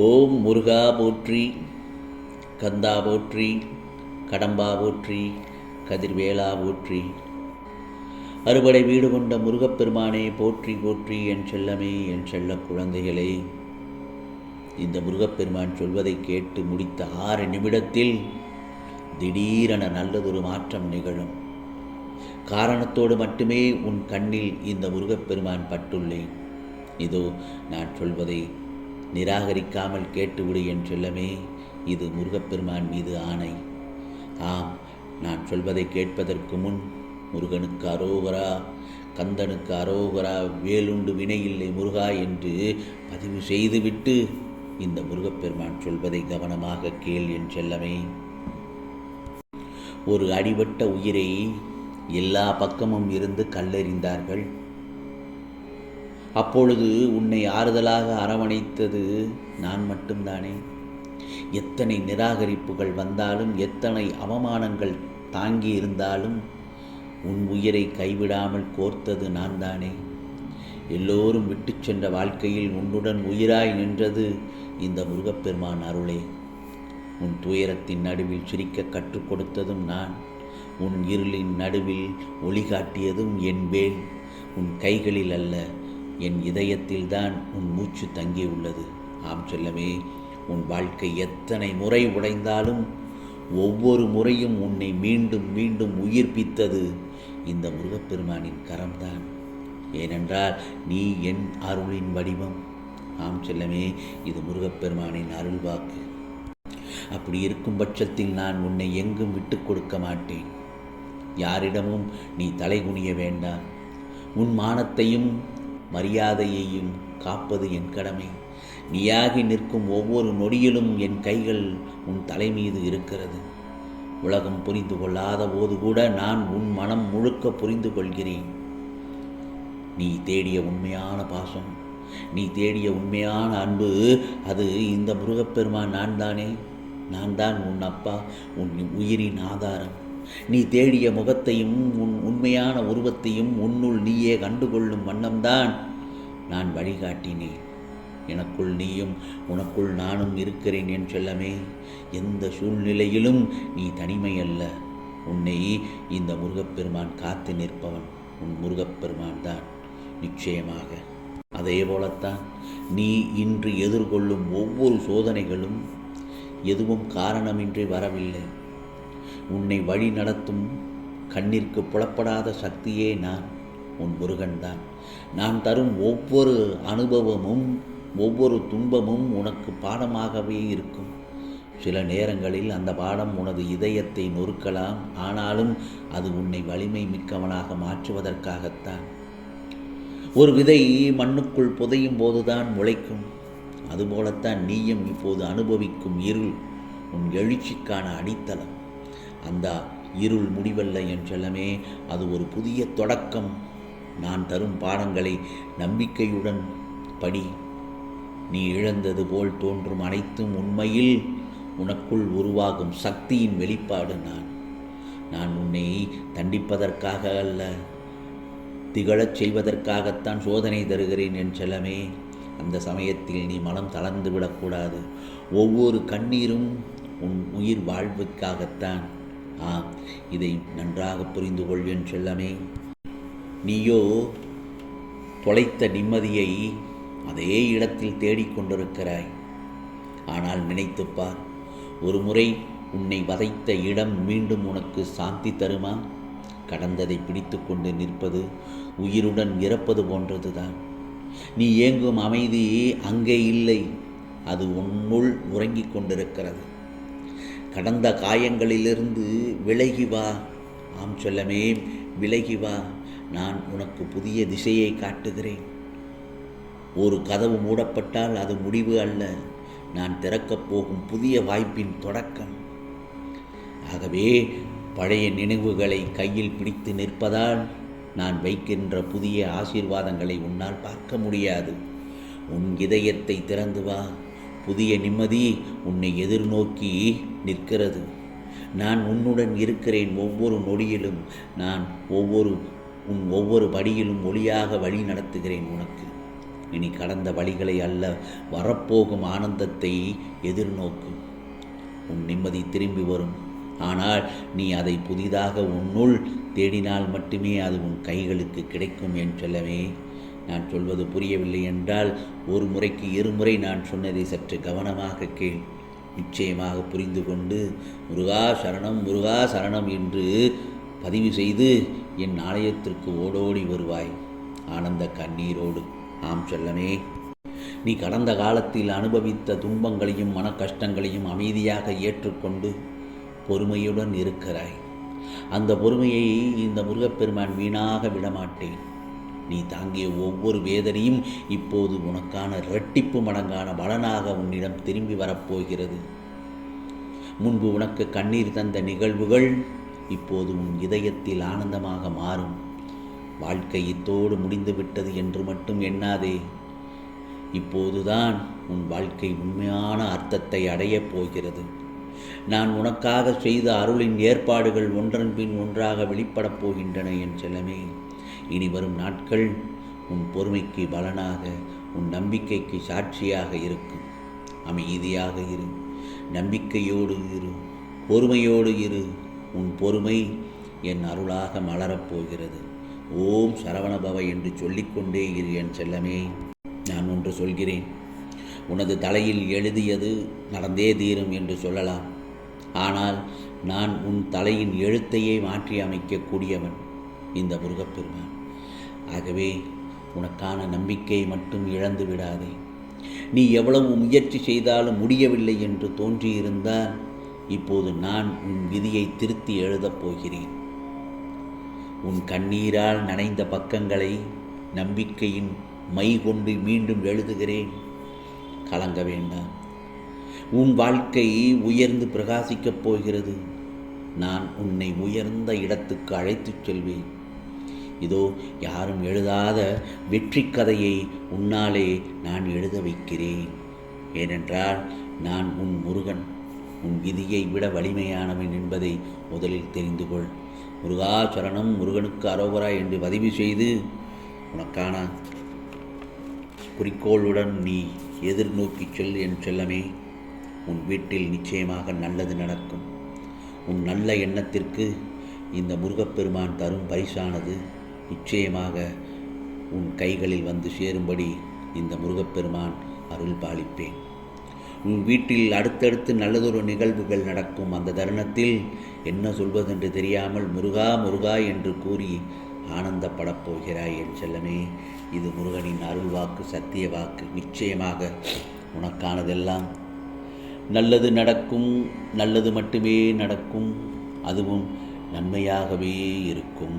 ஓம் முருகா போற்றி கந்தா போற்றி கடம்பா போற்றி கதிர்வேலா போற்றி. அறுபடை வீடு கொண்ட முருகப்பெருமானே போற்றி போற்றி என் செல்லமே என் செல்ல குழந்தைகளே. இந்த முருகப்பெருமான் சொல்வதை கேட்டு முடித்த ஆறு நிமிடத்தில் திடீரென நல்லதொரு மாற்றம் நிகழும். காரணத்தோடு மட்டுமே உன் கண்ணில் இந்த முருகப்பெருமான் பட்டுள்ளேன். இதோ நான் சொல்வதை நிராகரிக்காமல் கேட்டுவிடு என் செல்லமே இது முருகப்பெருமான் மீது ஆணை. ஆம் நான் சொல்வதை கேட்பதற்கு முன் முருகனுக்கு அரோகரா கந்தனுக்கு அரோகரா வேலுண்டு வினையில்லை முருகா என்று பதிவு செய்துவிட்டு இந்த முருகப்பெருமான் சொல்வதை கவனமாக கேள் என் செல்லமே. ஒரு அடிபட்ட உயிரை எல்லா பக்கமும் இருந்து கல்லெறிந்தார்கள். அப்பொழுது உன்னை ஆறுதலாக அரவணைத்தது நான் மட்டும்தானே? எத்தனை நிராகரிப்புகள் வந்தாலும் எத்தனை அவமானங்கள் தாங்கி இருந்தாலும் உன் உயிரை கைவிடாமல் கோர்த்தது நான் தானே? எல்லோரும் விட்டு சென்ற வாழ்க்கையில் உன்னுடன் உயிராய் நின்றது இந்த முருகப்பெருமான் அருளே. உன் துயரத்தின் நடுவில் சிரிக்க கற்றுக் கொடுத்ததும் நான் உன் இருளின் நடுவில் ஒளி காட்டியதும் என் வேல் உன் கைகளில் அல்ல என் இதயத்தில்தான் உன் மூச்சு தங்கியுள்ளது. ஆம் செல்லமே உன் வாழ்க்கை எத்தனை முறை உடைந்தாலும் ஒவ்வொரு முறையும் உன்னை மீண்டும் மீண்டும் உயிர்ப்பித்தது இந்த முருகப்பெருமானின் கரம்தான். ஏனென்றால் நீ என் அருளின் வடிவம். ஆம் செல்லமே இது முருகப்பெருமானின் அருள் வாக்கு அப்படி இருக்கும் பட்சத்தில் நான் உன்னை எங்கும் விட்டு கொடுக்க மாட்டேன். யாரிடமும் நீ தலைகுனிய வேண்டாம். உன் மானத்தையும் மரியாதையையும் காப்பது என் கடமை. நீயாகி நிற்கும் ஒவ்வொரு நொடியிலும் என் கைகள் உன் தலை மீது இருக்கிறது. உலகம் புரிந்து கொள்ளாத போது கூட நான் உன் மனம் முழுக்க புரிந்து கொள்கிறேன். நீ தேடிய உண்மையான பாசம் நீ தேடிய உண்மையான அன்பு அது இந்த முருகப்பெருமான் நான் தானே நான் தான் உன் அப்பா உன் உயிரின் ஆதாரம். நீ தேடிய முகத்தையும் உன் உண்மையான உருவத்தையும் உன்னுள் நீயே கண்டுகொள்ளும் வண்ணம்தான் நான் வழிகாட்டினேன். எனக்குள் நீயும் உனக்குள் நானும் இருக்கிறேன் என் செல்லமே. எந்த சூழ்நிலையிலும் நீ தனிமை அல்ல உன்னை இந்த முருகப்பெருமான் காத்து நிற்பவன் உன் முருகப்பெருமான் தான் நிச்சயமாக அதே போலத்தான் நீ இன்று எதிர்கொள்ளும் ஒவ்வொரு சோதனைகளும் எதுவும் காரணமின்றி வரவில்லை. உன்னை வழி நடத்தும் கண்ணிற்கு புலப்படாத சக்தியே நான் உன் முருகன்தான் நான் தரும் ஒவ்வொரு அனுபவமும் ஒவ்வொரு துன்பமும் உனக்கு பாடமாகவே இருக்கும். சில நேரங்களில் அந்த பாடம் உனது இதயத்தை நொறுக்கலாம் ஆனாலும் அது உன்னை வலிமை மிக்கவனாக மாற்றுவதற்காகத்தான். ஒரு விதை மண்ணுக்குள் புதையும் போதுதான் முளைக்கும். அதுபோலத்தான் நீயும் இப்போது அனுபவிக்கும் இருள் உன் எழுச்சிக்கான அடித்தளம். அந்த இருள் முடிவல்ல என் செல்லமே அது ஒரு புதிய தொடக்கம். நான் தரும் பாடங்களை நம்பிக்கையுடன் படி. நீ இழந்தது போல் தோன்றும் அனைத்தும் உண்மையில் உனக்குள் உருவாகும் சக்தியின் வெளிப்பாடு நான். நான் உன்னை தண்டிப்பதற்காக அல்ல திகழச் செய்வதற்காகத்தான் சோதனை தருகிறேன் என் செல்லமே. அந்த சமயத்தில் நீ மனம் தளர்ந்து விடக்கூடாது. ஒவ்வொரு கண்ணீரும் உன் உயிர் வாழ்வுக்காகத்தான். ஆ இதை நன்றாக புரிந்து கொள்வேன் செல்லமே. நீயோ தொலைத்த நிம்மதியை அதே இடத்தில் தேடிக்கொண்டிருக்கிறாய் ஆனால் நினைத்துப்பார் ஒரு முறை உன்னை வதைத்த இடம் மீண்டும் உனக்கு சாந்தி தருமா? கடந்ததை பிடித்து கொண்டு நிற்பது உயிருடன் இறப்பது போன்றதுதான். நீ ஏங்கும் அமைதி அங்கே இல்லை அது உன்னுள் உறங்கிக் கொண்டிருக்கிறது. கடந்த காயங்களிலிருந்து விலகி வா. ஆம் சொல்லமே விலகி வா. நான் உனக்கு புதிய திசையை காட்டுகிறேன். ஒரு கதவு மூடப்பட்டால் அது முடிவு அல்ல. நான் திறக்கப் போகும் புதிய வாய்ப்பின் தொடக்கம். ஆகவே பழைய நினைவுகளை கையில் பிடித்து நிற்பதால் நான் வைக்கின்ற புதிய ஆசீர்வாதங்களை உன்னால் பார்க்க முடியாது. உன் இதயத்தை திறந்து வா. புதிய நிம்மதி உன்னை எதிர்நோக்கி நிற்கிறது. நான் உன்னுடன் இருக்கிறேன் ஒவ்வொரு நொடியிலும். நான் ஒவ்வொரு உன் ஒவ்வொரு படியிலும் ஒளியாக வழி நடத்துகிறேன் உனக்கு. இனி கடந்த வழிகளை அல்ல வரப்போகும் ஆனந்தத்தை எதிர்நோக்கு. உன் நிம்மதி திரும்பி வரும். ஆனால் நீ அதை புதிதாக உன்னுள் தேடினால் மட்டுமே அது உன் கைகளுக்கு கிடைக்கும் என் சொல்லவே நான் சொல்வது புரியவில்லை என்றால் ஒரு முறைக்கு இருமுறை நான் சொன்னதை சற்று கவனமாக கேள். நிச்சயமாக புரிந்து கொண்டு முருகா சரணம் முருகா சரணம் என்று பதிவு செய்து என் ஆலயத்திற்கு ஓடோடி வருவாய். ஆனந்த கண்ணீரோடு ஆம் செல்லமே நீ கடந்த காலத்தில் அனுபவித்த துன்பங்களையும் மன கஷ்டங்களையும் அமைதியாக ஏற்றுக்கொண்டு பொறுமையுடன் இருக்கிறாய். அந்த பொறுமையை இந்த முருகப்பெருமான் வீணாக விடமாட்டேன். நீ தாங்கிய ஒவ்வொரு வேதனையும் இப்போது உனக்கான இரட்டிப்பு மடங்கான பலனாக உன்னிடம் திரும்பி வரப்போகிறது. முன்பு உனக்கு கண்ணீர் தந்த நிகழ்வுகள் இப்போது உன் இதயத்தில் ஆனந்தமாக மாறும். வாழ்க்கை இத்தோடு முடிந்துவிட்டது என்று மட்டும் எண்ணாதே. இப்போதுதான் உன் வாழ்க்கை உண்மையான அர்த்தத்தை அடையப் போகிறது. நான் உனக்காக செய்த அருளின் ஏற்பாடுகள் ஒன்றன் பின் ஒன்றாக வெளிப்படப் போகின்றன என் செல்லமே. இனி வரும் நாட்கள் உன் பொறுமைக்கு பலனாக உன் நம்பிக்கைக்கு சாட்சியாக இருக்கும் அமைதியாக இரு. நம்பிக்கையோடு இரு. பொறுமையோடு இரு. உன் பொறுமை என் அருளாக மலரப் போகிறது. ஓம் சரவணபவ என்று சொல்லிக்கொண்டே இரு என் செல்லமே. நான் ஒன்று சொல்கிறேன். உனது தலையில் எழுதியது நடந்தே தீரும் என்று சொல்லலாம். ஆனால் நான் உன் தலையின் எழுத்தையே மாற்றி அமைக்கக்கூடியவன் இந்த முருகப்பெருமான். ஆகவே உனக்கான நம்பிக்கையை மட்டும் இழந்து விடாதே. நீ எவ்வளவு முயற்சி செய்தாலும் முடியவில்லை என்று தோன்றியிருந்தால் இப்போது நான் உன் விதியை திருத்தி எழுதப் போகிறேன். உன் கண்ணீரால் நனைந்த பக்கங்களை நம்பிக்கையின் மை கொண்டு மீண்டும் எழுதுகிறேன். கலங்க வேண்டாம். உன் வாழ்க்கை உயர்ந்து பிரகாசிக்கப் போகிறது. நான் உன்னை உயர்ந்த இடத்துக்கு அழைத்துச் செல்வேன். இதோ யாரும் எழுதாத வெற்றி கதையை உன்னாலே நான் எழுத வைக்கிறேன். ஏனென்றால் நான் உன் முருகன். உன் விதியை விட வலிமையானவன் என்பதை முதலில் தெரிந்து கொள். முருகாச்சரணம் முருகனுக்கு அரோகரா என்று பதிவு செய்து உனக்கான குறிக்கோளுடன் நீ எதிர்நோக்கி செல் என் செல்லமே. உன் வீட்டில் நிச்சயமாக நல்லது நடக்கும். உன் நல்ல எண்ணத்திற்கு இந்த முருகப்பெருமான் தரும் பரிசானது. நிச்சயமாக உன் கைகளில் வந்து சேரும்படி இந்த முருகப்பெருமான் அருள் பாலிப்பேன். உன் வீட்டில் அடுத்தடுத்து நல்லதொரு நிகழ்வுகள் நடக்கும் அந்த தருணத்தில் என்ன சொல்வதென்று தெரியாமல் முருகா முருகா என்று கூறி ஆனந்தப்படப் போகிறாய் என் செல்லமே. இது முருகனின் அருள் வாக்கு சத்திய வாக்கு. நிச்சயமாக உனக்கானதெல்லாம் நல்லது நடக்கும் நல்லது மட்டுமே நடக்கும். அதுவும் நன்மையாகவே இருக்கும்.